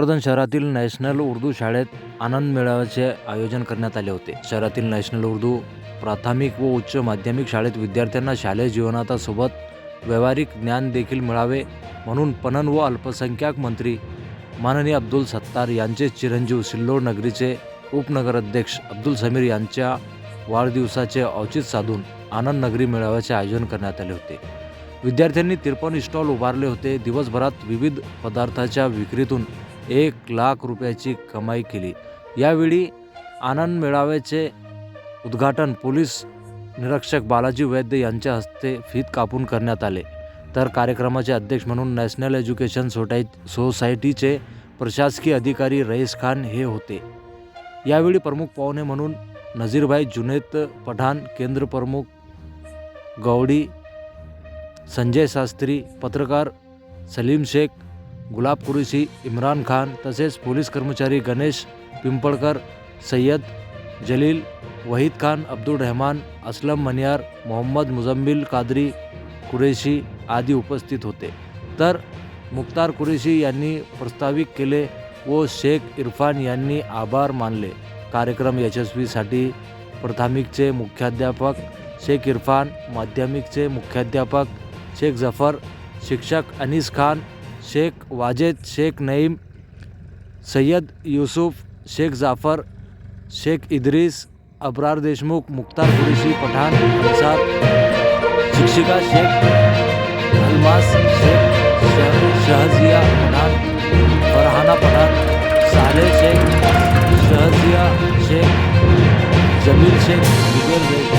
वर्धन शहरातील नॅशनल उर्दू शाळेत आनंद मेळाव्याचे आयोजन करण्यात आले होते. शहरातील नॅशनल उर्दू प्राथमिक व उच्च माध्यमिक शाळेत विद्यार्थ्यांना शालेय जीवनातासोबत व्यावहारिक ज्ञान देखील मिळावे म्हणून पणन व अल्पसंख्याक मंत्री माननीय अब्दुल सत्तार यांचे चिरंजीव सिल्लोड नगरीचे उपनगराध्यक्ष अब्दुल समीर यांच्या वाढदिवसाचे औचित साधून आनंद नगरी मेळाव्याचे आयोजन करण्यात आले होते. विद्यार्थ्यांनी तिरपन स्टॉल उभारले होते. दिवसभरात विविध पदार्थाच्या विक्रीतून एक लाख रुपयाची कमाई केली. यावेळी आनंद मेळाव्याचे उद्घाटन पोलीस निरीक्षक बालाजी वैद्य यांच्या हस्ते फीत कापून करण्यात आले. तर कार्यक्रमाचे अध्यक्ष म्हणून नॅशनल एज्युकेशन सोटाय सोसायटीचे प्रशासकीय अधिकारी रईस खान हे होते. यावेळी प्रमुख पाहुणे म्हणून नझीरभाई जुनेद पठाण केंद्र प्रमुख गौडी संजय शास्त्री पत्रकार सलीम शेख गुलाब कुरेशी इम्रान खान तसेच पोलीस कर्मचारी गणेश पिंपळकर सय्यद जलील वहीद खान अब्दुल रहमान असलम मनियार मोहम्मद मुजम्मिल कादरी कुरेशी आदी उपस्थित होते. तर मुख्तार कुरेशी यांनी प्रस्तावित केले व शेख इरफान यांनी आभार मानले. कार्यक्रम यशस्वीसाठी प्राथमिकचे मुख्याध्यापक शेख इरफान माध्यमिकचे मुख्याध्यापक शेख जफर शिक्षक अनीस खान शेख वाजेद, शेख नईम सय्यद यूसुफ़, शेख जाफ़र, शेख इद्रिस, अबरार देशमुख, मुख्तार कुरेशी पठाण अन्सार शिक्षिका शेख, अलमास शेख शहजिया पठाण फरहाना पठाण सालेह शेख, शहजिया शेख, जमील शेख जुबेर